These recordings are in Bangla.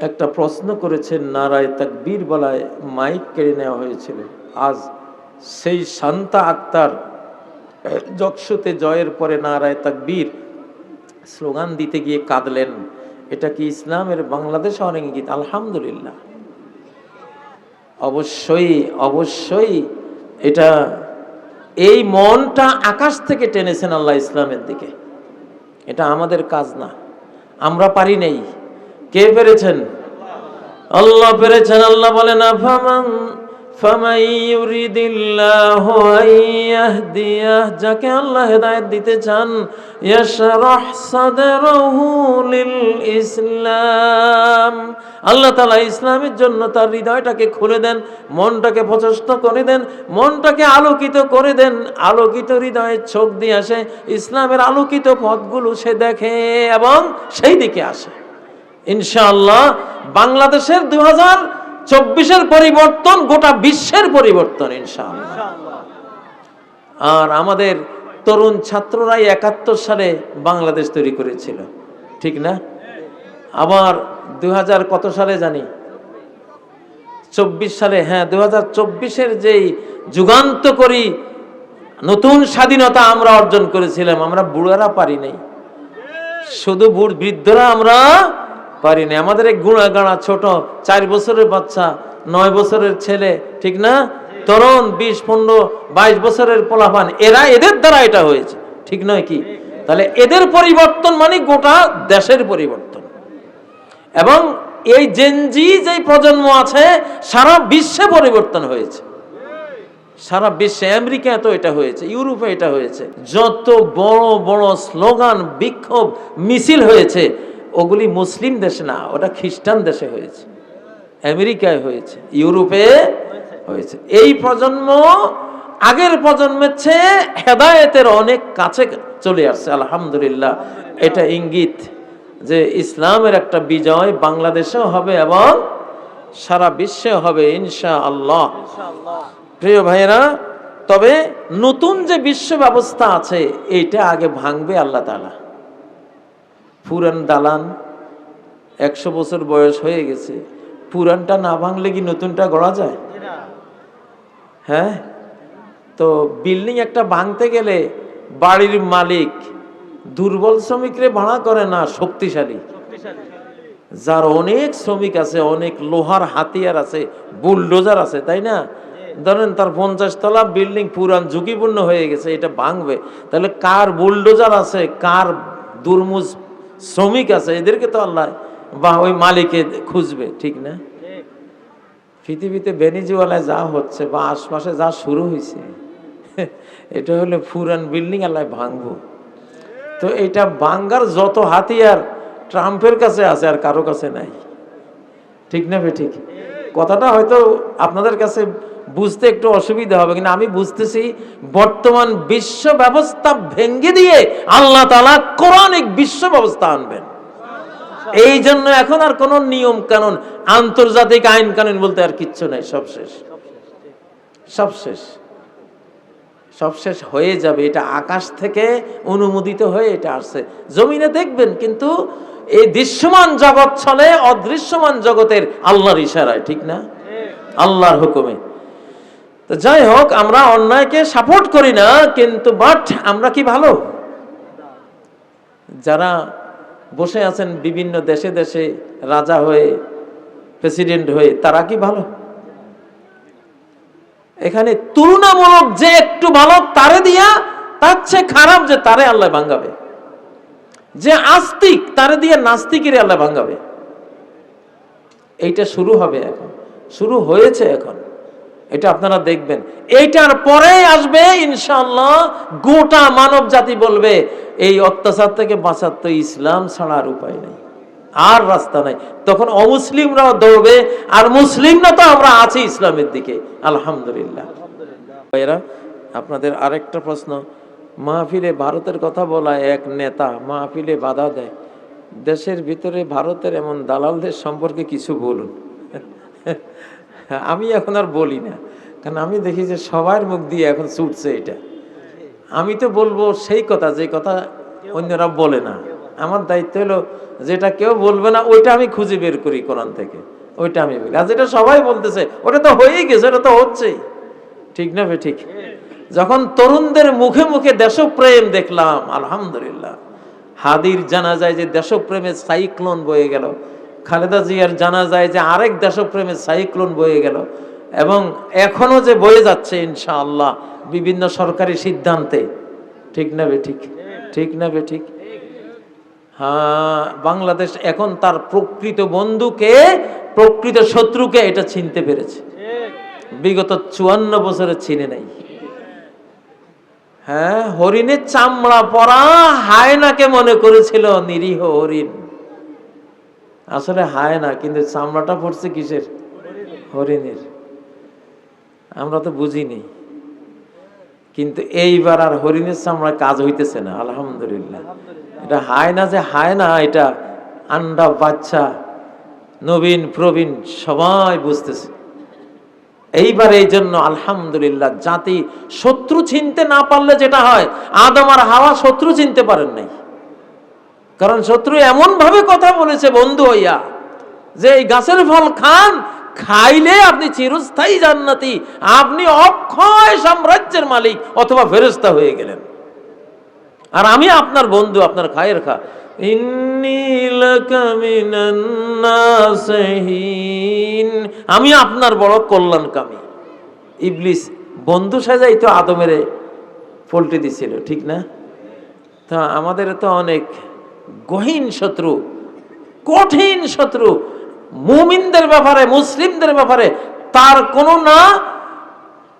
একটা প্রশ্ন করেছেন নারায় তাকবীর বলায় মাইক কেড়ে নেওয়া হয়েছিল। আজ সেই শান্তা আক্তার যক্ষতে জয়ের পরে নারায় তাকবীর স্লোগান দিতে গিয়ে কাঁদলেন। এটা কি ইসলামের বাংলাদেশ অনেক আলহামদুলিল্লাহ। অবশ্যই অবশ্যই এটা এই মনটা আকাশ থেকে টেনেছেন আল্লাহ ইসলামের দিকে। এটা আমাদের কাজ না। আমরা পারি নেই। কে পেরেছেন? আল্লাহ পেরেছেন, আল্লাহ বলেন, আফামান ফামাই ইউরিদিল্লাহু আন যাকে আল্লাহ হেদায়েত দিতে চান, ইয়াশরাহ সাদরাহু লিল ইসলাম। আল্লাহ তাআলা ইসলামের জন্য তার হৃদয়টাকে খুলে দেন, মনটাকে প্রচেষ্ট করে দেন, মনটাকে আলোকিত করে দেন। আলোকিত হৃদয়ের চোখ দিয়ে আসে, ইসলামের আলোকিত পথগুলো সে দেখে এবং সেই দিকে আসে। ইনশাআল্লাহ বাংলাদেশের দু হাজার চব্বিশের পরিবর্তন, গোটা বিশ্বের পরিবর্তন, ইনশাআল্লাহ। আর আমাদের তরুণ ছাত্ররাই একাত্তর সালে বাংলাদেশ তৈরি করেছিল, ঠিক না? আবার দু হাজার কত সালে জানি? চব্বিশ সালে হ্যাঁ দু হাজার চব্বিশের যেই যুগান্ত করি নতুন স্বাধীনতা আমরা অর্জন করেছিলাম, আমরা বুড়ারা পারি নাই। শুধু বুড় বৃদ্ধরা আমরা পারি না আমাদের এক গুণা গাড়া ছোট, চার বছরের বাচ্চা, নয় বছরের ছেলে, ঠিক না? তরুণ, বিশ, পনেরো, বাইশ বছরের পোলাপান, এরা এদের দ্বারা এটা হয়েছে, ঠিক নয় কি? তাহলে এদের পরিবর্তন মানে গোটা দেশের পরিবর্তন। এবং এই জেনজি যে প্রজন্ম আছে, সারা বিশ্বে পরিবর্তন হয়েছে। সারা বিশ্বে আমেরিকা তো এটা হয়েছে, ইউরোপে এটা হয়েছে। যত বড় বড় স্লোগান, বিক্ষোভ, মিছিল হয়েছে ওগুলি মুসলিম দেশে না, ওটা খ্রিস্টান দেশে হয়েছে। আমেরিকায় হয়েছে, ইউরোপে হয়েছে। এই প্রজন্ম, আগের প্রজন্মের চেয়ে হেদায়েতের অনেক কাছে চলে আসছে, আলহামদুলিল্লাহ। এটা ইঙ্গিত যে ইসলামের একটা বিজয় বাংলাদেশেও হবে এবং সারা বিশ্বে হবে ইনশা আল্লাহ প্রিয় ভাইয়েরা, তবে নতুন যে বিশ্ব ব্যবস্থা আছে, এইটা আগে ভাঙবে আল্লাহ তালা পুরান দালান একশো বছর বয়স হয়ে গেছে। পুরানটা না ভাঙলে কি নতুনটা গড়া যায়? হ্যাঁ? তো বিল্ডিং একটা ভাঙতে গেলে বাড়ির মালিক দুর্বল শ্রমিকরে ভাড়া করে না শক্তিশালী। যার অনেক শ্রমিক আছে, অনেক লোহার হাতিয়ার আছে, বুলডোজার আছে, তাই না? ধরেন তার পঞ্চাশ তলা বিল্ডিং পুরান ঝুঁকিপূর্ণ হয়ে গেছে, এটা ভাঙবে। তাহলে কার বুলডোজার আছে, কার দুর্মুজ শ্রমিক আছে, এদেরকে তো আল্লাহ বা ওই মালিকে খুঁজবে, ঠিক না? পৃথিবীতে বেনিজিওয়ালায় যা হচ্ছে বা আশপাশে যা শুরু হয়েছে, এটা হলো পুরান বিল্ডিং আল্লাহ ভাঙবো। তো এটা ভাঙ্গার যত হাতিয়ার ট্রাম্পের কাছে আছে আর কারও কাছে নাই। ঠিক না ঠিক কথাটা হয়তো আপনাদের কাছে বুঝতে একটু অসুবিধা হবে, কিন্তু আমি বুঝতেছি বর্তমান বিশ্ব ব্যবস্থা ভেঙ্গে দিয়ে আল্লাহ তালা কোরআনিক বিশ্ব ব্যবস্থা আনবেন। এই জন্য এখন আর কোন নিয়ম কানুন, আন্তর্জাতিক আইন কানুন বলতে আর কিচ্ছু নাই, সব শেষ। সব শেষ। সব শেষ হয়ে যাবে, এটা আকাশ থেকে অনুমোদিত হয়ে এটা আসছে। জমিনে দেখবেন কিন্তু এই দৃশ্যমান জগৎ চলে অদৃশ্যমান জগতের আল্লাহর ইশারায়, ঠিক না? আল্লাহর হুকুমে। তো যাই হোক, আমরা অন্যায়কে সাপোর্ট করি না, কিন্তু বাট আমরা কি ভালো? যারা বসে আছেন বিভিন্ন দেশে দেশে রাজা হয়ে প্রেসিডেন্ট হয়ে, তারা কি ভালো? এখানে তুলনামূলক যে একটু ভালো, তারে দিয়া, তার চেয়ে খারাপ যে তারে আল্লাহ ভাঙ্গাবে। যে আস্তিক, তারে দিয়ে নাস্তিকের আল্লাহ ভাঙ্গাবে। এইটা শুরু হবে এখন। শুরু হয়েছে এখন। এটা আপনারা দেখবেন। এইটার পরে আসবে ইনশাল্লাহ গোটা মানব জাতি বলবে, এই অত্যাচার থেকে বাঁচার তো ইসলাম ছাড়ার উপায় নেই, আর রাস্তা নাই। তখন অমুসলিমরাও দৌড়বে, আর মুসলিমরা তো আমরা আছি ইসলামের দিকে। আলহামদুলিল্লাহ। ভাইয়েরা, আপনাদের আরেকটা প্রশ্ন, মাহফিলে ভারতের কথা বলা এক নেতা মাহফিলে বাধা দেয়, দেশের ভিতরে ভারতের এমন দালালদের সম্পর্কে কিছু বলুন। আমি এখন আর বলি না। কারণ আমি দেখি যে সবার মুখ দিয়ে এখন ছুটছে এটা। আমি তো বলব সেই কথা, যে কথা অন্যরা বলে না। আমার দায়িত্ব হলো যেটা কেউ বলবে না, ওইটা আমি খুঁজে বের করি কোরআন থেকে। ওইটা আমি আর যেটা সবাই বলতেছে, ওটা তো হয়েই গেছে, ওটা তো হচ্ছেই। ঠিক না ঠিক। যখন তরুণদের মুখে মুখে দেশপ্রেম দেখলাম, আলহামদুলিল্লাহ। হাদির জানা যায় যে দেশপ্রেমের সাইক্লোন বয়ে গেল খালেদা জিয়ার জানা যায় যে আরেক দেশপ্রেমের সাইক্লোন বয়ে গেল এবং এখনও যে বয়ে যাচ্ছে ইনশাআল্লাহ বিভিন্ন সরকারি সিদ্ধান্তে। ঠিক না ঠিক? ঠিক না বে ঠিক? হ্যাঁ বাংলাদেশ এখন তার প্রকৃত বন্ধুকে, প্রকৃত শত্রুকে এটা চিনতে পেরেছে। বিগত চুয়ান্ন বছরে চিনে নাই। হ্যাঁ হরিণের চামড়া পরা হায়নাকে মনে করেছিল নিরীহ হরিণ। আসলে হায় না, কিন্তু চামড়াটা পড়ছে কিসের? হরিণের। আমরা তো বুঝিনি। কিন্তু এইবার আর হরিণের চামড়া কাজ হইতেছে না, আলহামদুলিল্লাহ। এটা হায় না যে হায় না, এটা আন্ডা বাচ্চা, নবীন, প্রবীণ, সবাই বুঝতেছে। এইবার এই জন্য আলহামদুলিল্লাহ, জাতি শত্রু চিনতে না পারলে যেটা হয়, আদম আর হাওয়া শত্রু চিনতে পারেন নাই। কারণ শত্রু এমন ভাবে কথা বলেছে, বন্ধু হইয়া, যে এই গাছের ফল খান, খাইলে আপনি চিরস্থায়ী জান্নাতি, আপনি অক্ষয় সাম্রাজ্যের মালিক অথবা ফেরেস্তা হয়ে গেলেন। আর আমি আপনার বন্ধু, আপনার খায়ের খা। আমি আপনার বড় কল্যাণকামী। ইবলিস বন্ধু সাজাই তো আদমেরে পল্টে দিছিল, ঠিক না? তা আমাদের তো অনেক গহীন শত্রু, কঠিন শত্রু, মুমিনদের ব্যাপারে, মুসলিমদের ব্যাপারে তার কোনো না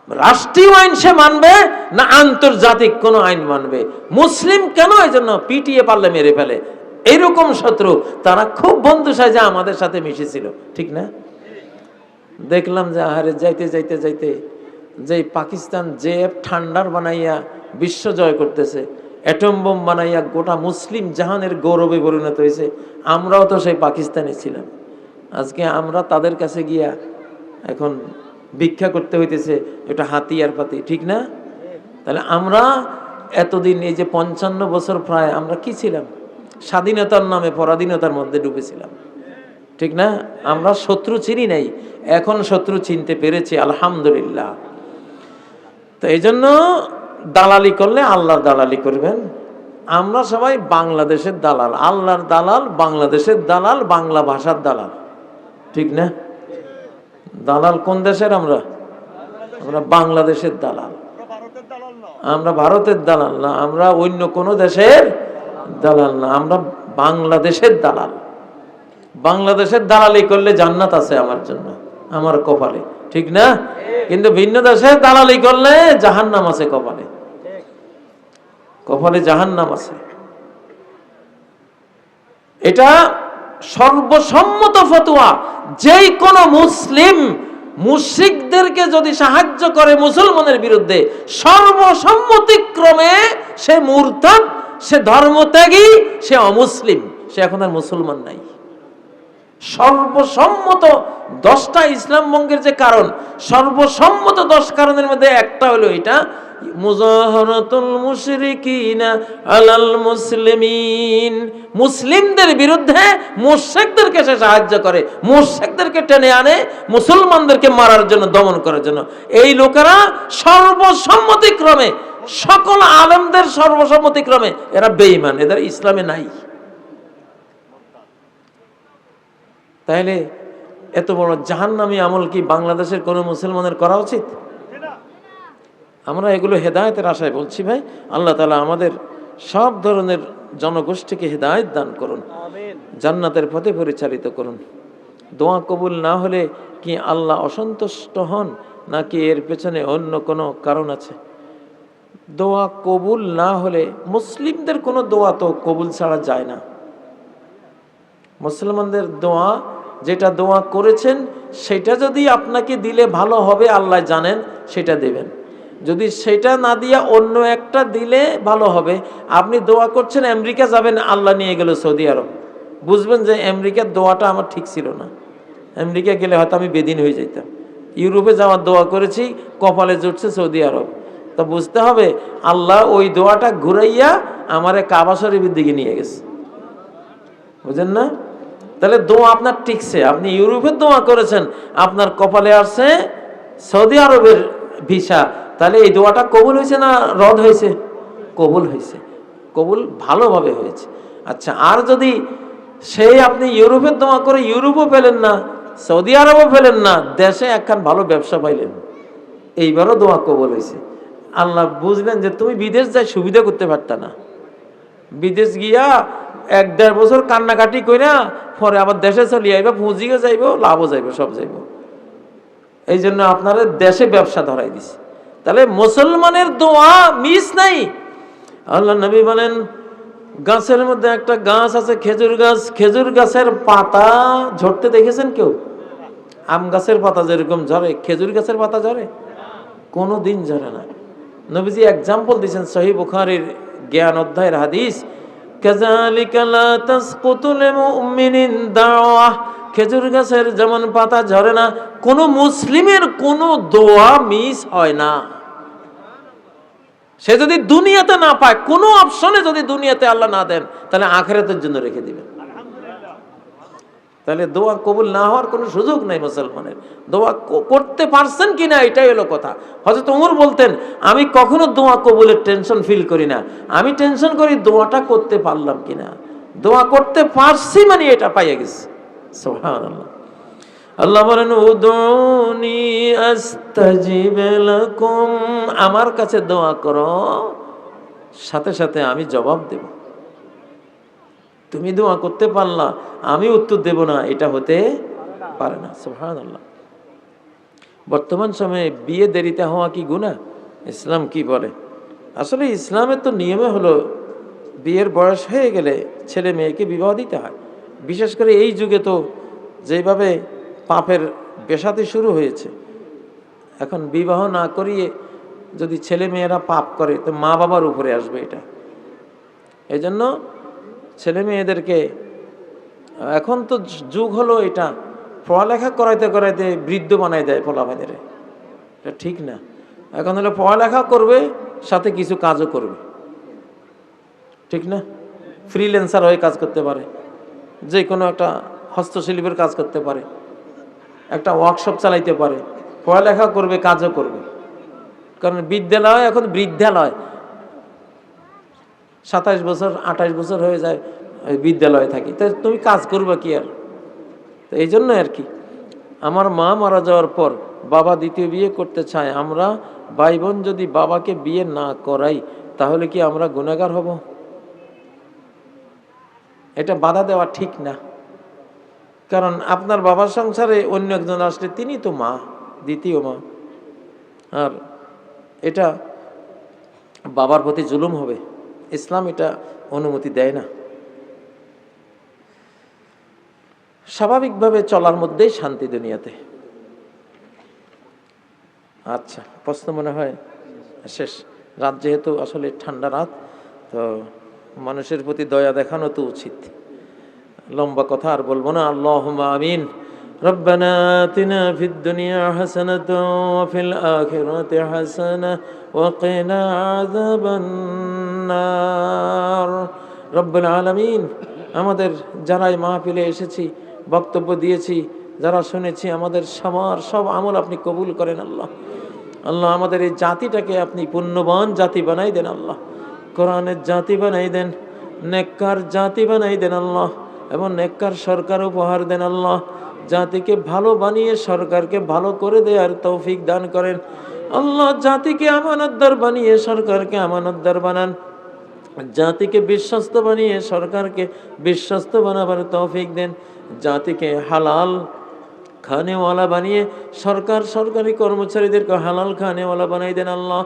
রাষ্ট্রীয় আইন সে মানবে, না আন্তর্জাতিক কোনো আইন মানবে। মুসলিম কেন এই জন্য পিটিয়ে পারলে, মেরে ফেলে? এরকম শত্রু, তারা খুব বন্ধু সাজা আমাদের সাথে মিশেছিল, ঠিক না? দেখলাম যে, আহারে, যাইতে যাইতে যাইতে যে পাকিস্তান যে ঠান্ডার বানাইয়া বিশ্ব জয় করতেছে অ্যাটম বোম বানাইয়া গোটা মুসলিম জাহানের গৌরবে পরিণত হয়েছে। আমরাও তো সেই পাকিস্তানে ছিলাম। আজকে আমরা তাদের কাছে গিয়া এখন ভিক্ষা করতে হইতেছে, এটা হাতিয়ার পাতি, ঠিক না? তাহলে আমরা এতদিন এই যে পঞ্চান্ন বছর প্রায় আমরা কি ছিলাম? স্বাধীনতার নামে পরাধীনতার মধ্যে ডুবেছিলাম। ঠিক না? আমরা শত্রু চিনি নাই, এখন শত্রু চিনতে পেরেছি, আলহামদুলিল্লাহ। তো এই জন্য দালালি করলে আল্লাহর দালালি করবেন। আমরা সবাই বাংলাদেশের দালাল। আল্লাহর দালাল, বাংলাদেশের দালাল, বাংলা ভাষার দালাল। ঠিক না? দালাল কোন দেশের আমরা? আমরা বাংলাদেশের দালাল। আমরা ভারতের দালাল না, আমরা অন্য কোনো দেশের দালাল না, আমরা বাংলাদেশের দালাল। বাংলাদেশের দালালি করলে জান্নাত আছে আমার জন্য, আমার কপালে। ঠিক না? কিন্তু ভিন্ন দেশে দালালি করলে জাহান্নাম আছে কপালে। কপালে জাহান্নাম আছে। এটা সর্বসম্মত ফতোয়া। যেই কোন মুসলিম মুশরিকদেরকে যদি সাহায্য করে মুসলমানের বিরুদ্ধে, সর্বসম্মতিক্রমে সে মুরতাদ, সে ধর্মত্যাগী, সে অমুসলিম, সে এখন আর মুসলমান নাই। সর্বসম্মত দশটা ইসলাম বঙ্গের যে কারণ, সর্বসম্মত দশ কারণের মধ্যে একটা হলো এটা, মুজাহরাতুল মুশরিকিনা আলাল মুসলিমিন। মুসলিমদের বিরুদ্ধে মুশরিকদেরকে সে সাহায্য করে, মুশরিকদেরকে টেনে আনে, মুসলমানদেরকে মারার জন্য, দমন করার জন্য। এই লোকেরা সর্বসম্মতিক্রমে, সকল আলেমদের সর্বসম্মতিক্রমে, এরা বেঈমান, এদের ইসলামে নাই। তাইলে এত বড় জাহান্নামী আমল কি বাংলাদেশের কোনো মুসলমানের করা উচিত? আমরা এগুলো হেদায়তের আশায় বলছি ভাই আল্লাহ তালা আমাদের সব ধরনের জনগোষ্ঠীকে হেদায়ত দান করুন জান্নাতের পথে পরিচালিত করুন। দোয়া কবুল না হলে কি আল্লাহ অসন্তুষ্ট হন নাকি এর পেছনে অন্য কোনো কারণ আছে? দোয়া কবুল না হলে মুসলিমদের কোনো দোয়া তো কবুল ছাড়া যায় না। মুসলমানদের দোয়া যেটা দোয়া করেছেন, সেটা যদি আপনাকে দিলে ভালো হবে, আল্লাহ জানেন, সেটা দেবেন। যদি সেটা না দিয়া অন্য একটা দিলে ভালো হবে, আপনি দোয়া করছেন, আমেরিকা যাবেন, আল্লাহ নিয়ে গেল সৌদি আরব। বুঝবেন যে আমেরিকার দোয়াটা আমার ঠিক ছিল না। আমেরিকা গেলে হয়তো আমি বেদিন হয়ে যেতাম ইউরোপে যাওয়ার দোয়া করেছি, কপালে জুটছে সৌদি আরব। তো বুঝতে হবে, আল্লাহ ওই দোয়াটা ঘুরাইয়া আমারে কাবা শরীফের দিকে নিয়ে গেছে। বুঝেন না? তাহলে দোয়া আপনার টিকছে। আপনি ইউরোপের দোয়া করেছেন, আপনার কপালে আসছে সৌদি আরবের ভিসা। তাহলে এই দোয়াটা কবুল হয়েছে না রদ হয়েছে? কবুল হয়েছে। কবুল ভালোভাবে হয়েছে। আচ্ছা আর যদি সেই আপনি ইউরোপের দোয়া করে ইউরোপও পেলেন না, সৌদি আরবও পেলেন না, দেশে একখান ভালো ব্যবসা পাইলেন, এইবারও দোয়া কবুল হয়েছে। আল্লাহ বুঝলেন যে তুমি বিদেশ যাই সুবিধা করতে পারত না। বিদেশ গিয়া এক দেড় বছর কান্নাকাটি কইরা পরে আবার দেশে চলিয়ে আইবা, পুঁজিও যাইব, লাভও যাইব, সব যাইব। এই জন্য আপনারা দেশে ব্যবসা ধরাই দিছে। তাহলে মুসলমানের দোয়া মিস নাই। আল্লাহ নবী বলেন, গাছের মধ্যে একটা গাছ আছে, খেজুর গাছ। খেজুর গাছের পাতা ঝরতে দেখেছেন কেউ? আম গাছের পাতা যেরকম ঝরে, খেজুর গাছের পাতা ঝরে? কোনো দিন ঝরে না। নবীজি এক্সাম্পল দিয়েছেন সহি বুখারির জ্ঞান অধ্যায়ের হাদিস। খেজুর গাছের যেমন পাতা ঝরে না, কোনো মুসলিমের কোনো দোয়া মিস হয় না। সে যদি দুনিয়াতে না পায়, কোনো অপশনে যদি দুনিয়াতে আল্লাহ না দেন, তাহলে আখেরাতের জন্য রেখে দিবেন। তাহলে দোয়া কবুল না হওয়ার কোনো সুযোগ নাই মুসলমানের। দোয়া করতে পারছেন কি না, এটাই হলো কথা। হয়তো ওমর বলতেন, আমি কখনো দোয়া কবুলের টেনশন ফিল করি না। আমি টেনশন করি দোয়াটা করতে পারলাম কি না। দোয়া করতে পারছি মানে এটা পাইয়া গেছি। সুবহানাল্লাহ। আল্লাহ বলেন, উদুনি আমার কাছে দোয়া করো, সাথে সাথে আমি জবাব দেব। তুমি দোয়া করতে পারলা, আমি উত্তর দেব না, এটা হতে পারে না। সুবহানাল্লাহ। বর্তমান সময়ে বিয়ে দেরিতে হওয়া কি গুনাহ? ইসলাম কি বলে? আসলে ইসলামের তো নিয়মে হলো, বিয়ের বয়স হয়ে গেলে ছেলে মেয়েকে বিবাহ দিতে হয়। বিশেষ করে এই যুগে তো যেভাবে পাপের বেসাতে শুরু হয়েছে, এখন বিবাহ না করিয়ে যদি ছেলে মেয়েরা পাপ করে, তো মা বাবার উপরে আসবে এটা। এই জন্য ছেলে মেয়েদেরকে, এখন তো যুগ হলো এটা, পড়ালেখা করাইতে করাইতে বৃদ্ধ বানাই দেয় পোলা পোলাপাইদের এটা ঠিক না। এখন হলো পড়ালেখা করবে, সাথে কিছু কাজও করবে। ঠিক না? ফ্রিল্যান্সার হয়ে কাজ করতে পারে। যে কোনো একটা হস্তশিল্পের কাজ করতে পারে। একটা ওয়ার্কশপ চালাইতে পারে। পড়ালেখা করবে, কাজও করবে। কারণ বিদ্যালয় এখন বৃদ্ধালয়। সাতাশ বছর আঠাশ বছর হয়ে যায় বিদ্যালয়ে থাকি। তা তুমি কাজ করবে কি আর? তো এই জন্য আর কি। আমার মা মারা যাওয়ার পর বাবা দ্বিতীয় বিয়ে করতে চায়। আমরা ভাই বোন যদি বাবাকে বিয়ে না করাই, তাহলে কি আমরা গুণাগার হব? এটা বাধা দেওয়া ঠিক না। কারণ আপনার বাবার সংসারে অন্য একজন আসলে তিনি তো মা, দ্বিতীয় মা। আর এটা বাবার প্রতি জুলুম হবে। ইসলাম এটা অনুমতি দেয় না স্বাভাবিকভাবে চলার মধ্যেই শান্তি দুনিয়াতে আচ্ছা প্রশ্ন মনে হয় শেষ রাত যেহেতু আসলে ঠান্ডা রাত তো মানুষের প্রতি দয়া দেখানো তো উচিত লম্বা কথা আর বলবো না আল্লাহ আমিন ربنا آتنا في الدنيا حسنة وفي الآخرة حسنة وقنا عذاب النار রব্বুল আলমিন, আমাদের যারাই মাহফিলে এসেছি, বক্তব্য দিয়েছি, যারা শুনেছি, আমাদের সবার সব আমল আপনি কবুল করেন আল্লাহ। আল্লাহ আমাদের এই জাতিটাকে আপনি পুণ্যবান জাতি বানাই দেন আল্লাহ। কোরআনের জাতি বানাই দেন, নেককার জাতি বানাই দেন আল্লাহ, এবং নেককার সরকার উপহার দেন আল্লাহ। জাতিকে ভালো বানিয়ে সরকারকে ভালো করে দেয়ার তৌফিক দান করেন। আল্লাহ জাতিকে আমানতদার বানিয়ে সরকারকে আমানতদার বানান। জাতিকে বিশ্বস্ত বানিয়ে সরকারকে বিশ্বস্ত বানাবার তৌফিক দেন। জাতিকে হালাল খানেওয়ালা বানিয়ে সরকার সরকারি কর্মচারীদেরকে হালাল খানেওয়ালা বানাই দেন আল্লাহ।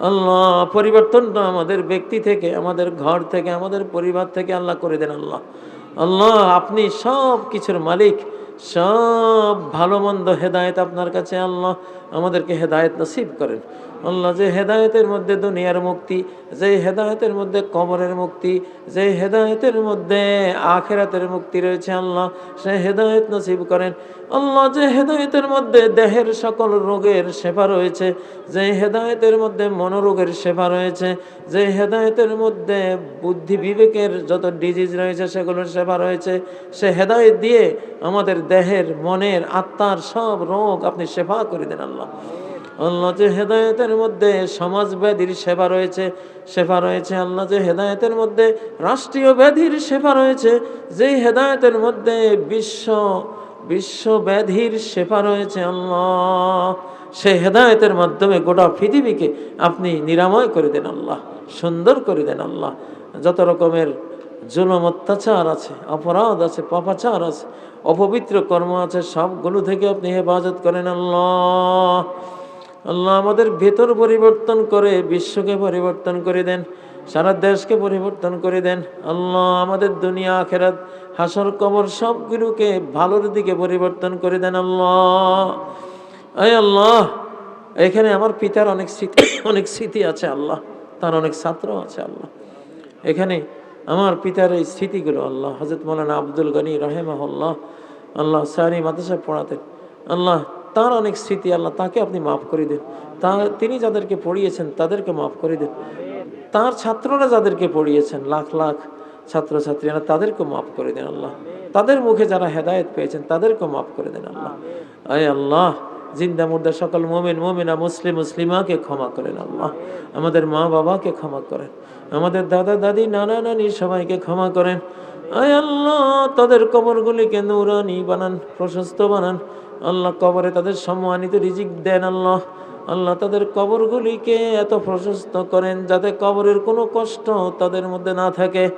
আল্লাহ, পরিবর্তনটা আমাদের ব্যক্তি থেকে, আমাদের ঘর থেকে, আমাদের পরিবার থেকে আল্লাহ করে দেন আল্লাহ। আল্লাহ, আপনি সব কিছুর মালিক, সব ভালো মন্দ হেদায়েত আপনার কাছে আল্লাহ। আমাদেরকে হেদায়েত নসিব করেন। আল্লাহ যে হেদায়তের মধ্যে দুনিয়ার মুক্তি, যে হেদায়তের মধ্যে কবরের মুক্তি, যে হেদায়েতের মধ্যে আখেরাতের মুক্তি রয়েছে আল্লাহ, সে হেদায়েত নসিব করেন। আল্লাহ যে হেদায়েতের মধ্যে দেহের সকল রোগের সেবা রয়েছে, যে হেদায়েতের মধ্যে মনোরোগের সেবা রয়েছে, যে হেদায়তের মধ্যে বুদ্ধি বিবেকের যত ডিজিজ রয়েছে সেগুলোর সেবা রয়েছে, সে হেদায়েত দিয়ে আমাদের দেহের, মনের, আত্মার সব রোগ আপনি সেবা করে দেন আল্লাহ। আল্লাহ যে হেদায়তের মধ্যে সমাজ ব্যাধির সেবা রয়েছে সেবা রয়েছে, আল্লাহ যে হেদায়তের মধ্যে রাষ্ট্রীয় ব্যাধির সেবা রয়েছে, যেই হেদায়তের মধ্যে বিশ্ব বিশ্ব ব্যাধির সেবা রয়েছে আল্লাহ। সে হেদায়তের মাধ্যমে গোটা পৃথিবীকে আপনি নিরাময় করে দেন আল্লাহ, সুন্দর করে দেন আল্লাহ। যত রকমের জুলম, অত্যাচার আছে, অপরাধ আছে, পাপাচার আছে, অপবিত্র কর্ম আছে, সবগুলো থেকে আপনি হেফাজত করেন আল্লাহ। আল্লাহ আমাদের ভেতর পরিবর্তন করে, বিশ্বকে পরিবর্তন করে দেন, সারা দেশকে পরিবর্তন করে দেন। আল্লাহ আমাদের দুনিয়া, আখেরাত, হাসর, কবর সবগুলোকে ভালোর দিকে পরিবর্তন করে দেন আল্লাহ। এই আল্লাহ, এখানে আমার পিতার অনেক স্মৃতি অনেক স্মৃতি আছে আল্লাহ, তার অনেক ছাত্র আছে আল্লাহ। এখানে আমার পিতার এই স্মৃতিগুলো আল্লাহ হজরত মৌলানা আব্দুল গনি রাহেমাহুল্লাহ, আল্লাহ আল্লাহ সারি মাদ্রাসা পড়াতেন। আল্লাহ তার অনেক স্মৃতি আল্লাহ তাকে আপনি মাফ করে দেন। তা তিনি যাদেরকে পড়িয়েছেন তাদেরকে মাফ করে দেন। তার ছাত্ররা যাদেরকে পড়িয়েছেন, লাখ লাখ ছাত্রছাত্রীরা তাদেরকে মাফ করে দেন আল্লাহ। তাদের মুখে যারা হেদায়েত পেয়েছেন তাদেরকে মাফ করে দেন আল্লাহ। আয় আল্লাহ, জিন্দা মুর্দা সকল মোমেন, মোমেনা, মুসলিম, মুসলিমাকে ক্ষমা করেন আল্লাহ। আমাদের মা বাবাকে ক্ষমা করেন। আমাদের দাদা, দাদি, নানা, নানি সবাইকে ক্ষমা করেন। আয় আল্লাহ, তাদের কবরগুলিকে নুরানি বানান, প্রশস্ত বানান। আল্লাহ কবরে তাদের সম্মানিত রিজিক দেন আল্লাহ। আল্লাহ তাদের কবরগুলিকে এত প্রশস্ত করেন যাতে কবরের কোনো কষ্ট তাদের মধ্যে না থাকে।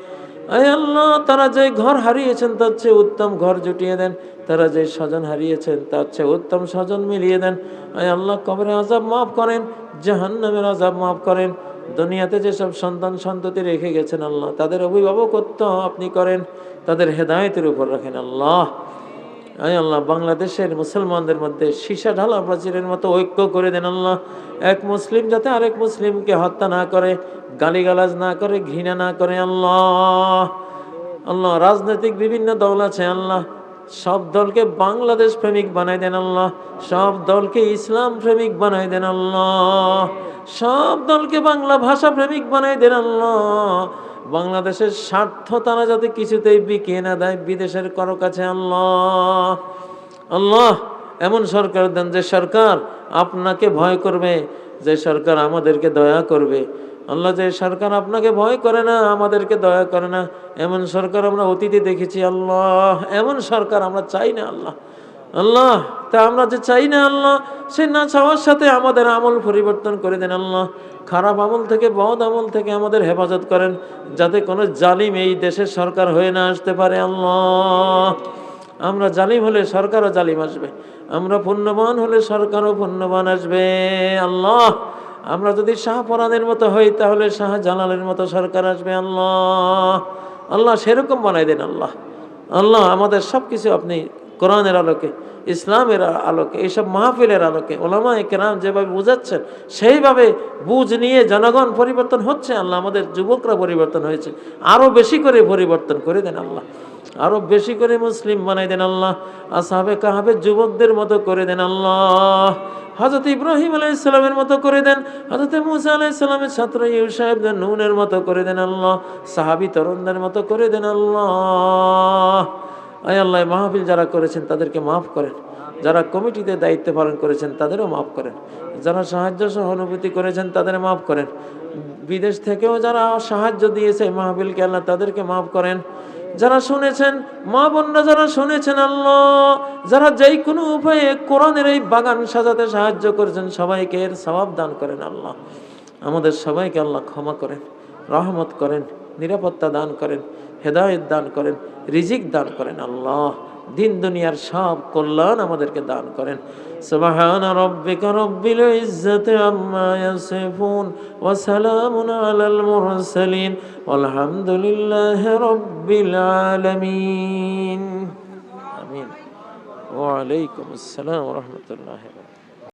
আল্লাহ, তারা যে ঘর হারিয়েছেন তার চেয়ে উত্তম ঘর জুটিয়ে দেন। তারা যে স্বজন হারিয়েছেন তার চেয়ে উত্তম স্বজন মিলিয়ে দেন। আয় আল্লাহ কবরে আজাব মাফ করেন, জাহান্নামের আজাব মাফ করেন। দুনিয়াতে যেসব সন্তান সন্ততি রেখে গেছেন আল্লাহ, তাদের অভিভাবকত্ব আপনি করেন, তাদের হেদায়েতের উপর রাখেন আল্লাহ। আল্লাহ, বাংলাদেশের মুসলমানদের মধ্যে সীসা ঢালা প্রাচীরের মতো ঐক্য করে দেন আল্লাহ। এক মুসলিম যাতে আরেক মুসলিমকে হত্যা না করে, গালিগালাজ না করে, ঘৃণা না করে আল্লাহ। আল্লাহ, রাজনৈতিক বিভিন্ন দল আছে আল্লাহ। সব দলকে বাংলাদেশ প্রেমিক বানাই দেন আল্লাহ। সব দলকে ইসলাম প্রেমিক বানাই দেন আল্লাহ। সব দলকে বাংলা ভাষা প্রেমিক বানাই দেন আল্লাহ। বাংলাদেশের স্বার্থ তারা যাতে কিছুতেই বিকিয়ে না দেয়, বিদেশের কারও কাছে আল্লাহ আল্লাহ, এমন সরকার দেন যে সরকার আপনাকে ভয় করবে, যে সরকার আমাদেরকে দয়া করবে। আল্লাহ, যে সরকার আপনাকে ভয় করে না, আমাদেরকে দয়া করে না, এমন সরকার আমরা অতীতে দেখেছি, আল্লাহ, এমন সরকার আমরা চাই না, আল্লাহ। আল্লাহ, তা আমরা যে চাই না আল্লাহ, সে না চাওয়ার সাথে আমাদের আমল পরিবর্তন করে দেন আল্লাহ। খারাপ আমল থেকে বদ আমল থেকে আমাদের হেফাজত করেন, যাতে কোনো জালিম এই দেশের সরকার হয়ে না আসতে পারে আল্লাহ। আমরা জালিম হলে সরকারও জালিম আসবে, আমরা পুণ্যবান হলে সরকারও পুণ্যবান আসবে আল্লাহ। আমরা যদি শাহপরানের মতো হই, তাহলে শাহ জালালের মতো সরকার আসবে আল্লাহ। আল্লাহ সেরকম বানাই দেন আল্লাহ। আল্লাহ, আমাদের সব কিছু আপনি কোরআনের আলোকে, ইসলামের আলোকে, এইসব মাহফিলের আলোকে ওলামা কেরাম যেভাবে বুঝাচ্ছেন, সেইভাবে বুঝ নিয়ে জনগণ পরিবর্তন হচ্ছে, আল্লাহ আমাদের যুবকরা পরিবর্তন হয়েছে। আরও বেশি করে পরিবর্তন করে দেন আল্লাহ। আরও বেশি করে মুসলিম বানাই দেন আল্লাহ। আসাবে কাহাবে যুবকদের মতো করে দেন আল্লাহ। হজরত ইব্রাহিম আলাইসালামের মতো করে দেন হজরত মুসা আলাইসালামের ছাত্র ইউসাহেবদের নুনের মতো করে দেন আল্লাহ। সাহাবি তরুণদের মতো করে দেন আল্লাহ। আয় আল্লাহ মাহফিল যারা করেছেন তাদেরকে মাফ করেন। যারা কমিটিতে দায়িত্ব পালন করেছেন তাদেরও মাফ করেন। যারা সাহায্য সহানুভূতি করেছেন তাদের মাফ করেন। বিদেশ থেকেও যারা সাহায্য দিয়েছে মাহফিলকে আল্লাহ তাদেরকে মাফ করেন। যারা শুনেছেন, মা বোনরা যারা শুনেছেন আল্লাহ, যারা যেই কোনো উপায়ে কোরআনের এই বাগান সাজাতে সাহায্য করেছেন, সবাইকে এর সবাব দান করেন আল্লাহ। আমাদের সবাইকে আল্লাহ ক্ষমা করেন, রহমত করেন, নিরাপত্তা দান করেন। হেদায়ত দান করেন, রিজিক দান করেন, আল্লাহ দিন দুনিয়ার সব কল্যাণ আমাদেরকে দান করেন। সুবহান রাব্বিকা রব্বিল ইজ্জাতি আম্মা ইয়াসিফুন ওয়া সালামুন আলাল মুরসালিন। আলহামদুলিল্লাহি রাব্বিল আলামিন। আমিন। ওয়া আলাইকুম আসসালাম ওয়া রাহমাতুল্লাহি।